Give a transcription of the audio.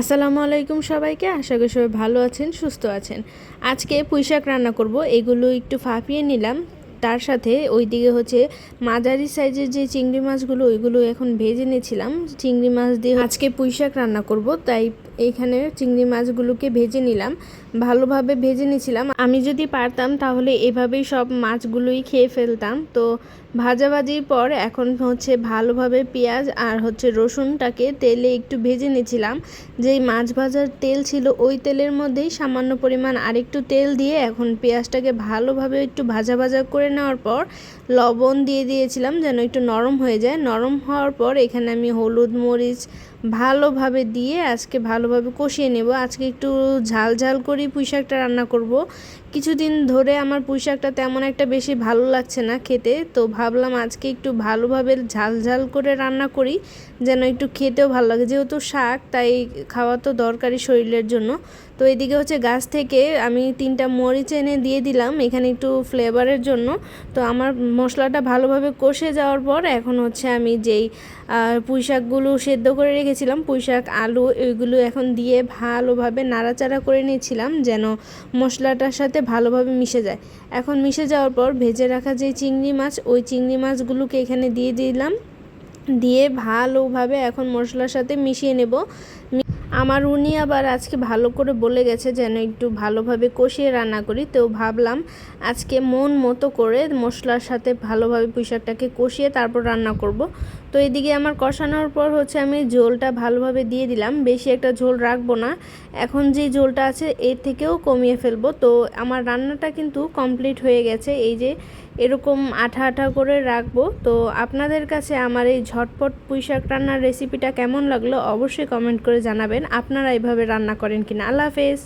আসসালামু আলাইকুম সবাইকে। আশা করি সবাই ভালো আছেন, সুস্থ আছেন। আজকে পুঁইশাক রান্না করব। এগুলো একটু ফাঁপিয়ে নিলাম। তার সাথে ওইদিকে হচ্ছে মাঝারি সাইজের যে চিংড়ি মাছগুলো, ওইগুলো এখন ভেজে নিয়েছিলাম। চিংড়ি মাছ দিয়ে আজকে পুঁইশাক রান্না করব, তাই এইখানে চিংড়ি মাছগুলোকে ভেজে নিলাম, ভালোভাবে ভেজে নিয়েছিলাম। আমি যদি পারতাম তাহলে এভাবেই সব মাছগুলোই খেয়ে ফেলতাম। তো ভাজাভাজির পর এখন হচ্ছে ভালোভাবে পেঁয়াজ আর হচ্ছে রসুনটাকে তেলে একটু ভেজে নিয়েছিলাম। যেই মাছ ভাজার তেল ছিল ওই তেলের মধ্যেই সামান্য পরিমাণ আরেকটু তেল দিয়ে এখন পেঁয়াজটাকে ভালোভাবে একটু ভাজা ভাজা করে নেওয়ার পর লবণ দিয়ে দিয়েছিলাম যেন একটু নরম হয়ে যায়। নরম হওয়ার পর এখানে আমি হলুদ মরিচ ভালোভাবে দিয়ে আজকে ভালোভাবে কষিয়ে নেব। আজকে একটু ঝাল ঝাল করেই পুঁই শাকটা রান্না করব। কিছুদিন ধরে আমার পুঁই শাকটা তেমন একটা বেশি ভালো লাগছে না খেতে, তো ভাবলাম আজকে একটু ভালোভাবে ঝাল ঝাল করে রান্না করি, যেন একটু খেতেও ভালো লাগে। যেহেতু শাক, তাই খাওয়া তো দরকারি শরীরের জন্য। তো এদিকে হচ্ছে গাছ থেকে আমি তিনটা মরিচ এনে দিয়ে দিলাম, এখানে একটু ফ্লেভারের জন্য। তো আমার মশলাটা ভালোভাবে কষে যাওয়ার পর এখন হচ্ছে আমি যেই পুঁই শাকগুলো সেদ্ধ করে রেখেছিলাম পুঁই শাক আলু, এগুলো এখন দিয়ে ভালোভাবে নাড়াচাড়া করে নিয়েছিলাম যেন মশলাটার সাথে ভালোভাবে মিশে যায়। এখন মিশে যাওয়ার পর ভেজে রাখা যে চিংড়ি মাছ, ওই চিংড়ি মাছগুলোকে এখানে দিয়ে দিলাম। দিয়ে ভালোভাবে এখন মশলার সাথে মিশিয়ে নেব। আমার উনি আবার আজকে ভালো করে বলে গেছে যেন একটু ভালোভাবে কষিয়ে রান্না করি, তো ভাবলাম আজকে মন মতো করে মশলার সাথে ভালোভাবে পুঁইশাকটাকে কষিয়ে তারপর রান্না করব। তো এদিকে আমার কষানোর পর হচ্ছে আমি ঝোলটা ভালোভাবে দিয়ে দিলাম, বেশি একটা ঝোল রাখব না। এখন যে ঝোলটা আছে এর থেকেও কমিয়ে ফেলব। তো আমার রান্নাটা কিন্তু কমপ্লিট হয়ে গেছে, এই যে এরকম আঠা আঠা করে রাখব। তো আপনাদের কাছে আমার এই ঝটপট পুঁইশাক রান্নার রেসিপিটা কেমন লাগল অবশ্যই কমেন্ট করে জানাবেন। আপনারা এভাবে রান্না করেন কিনা। আল্লাহ হাফেজ।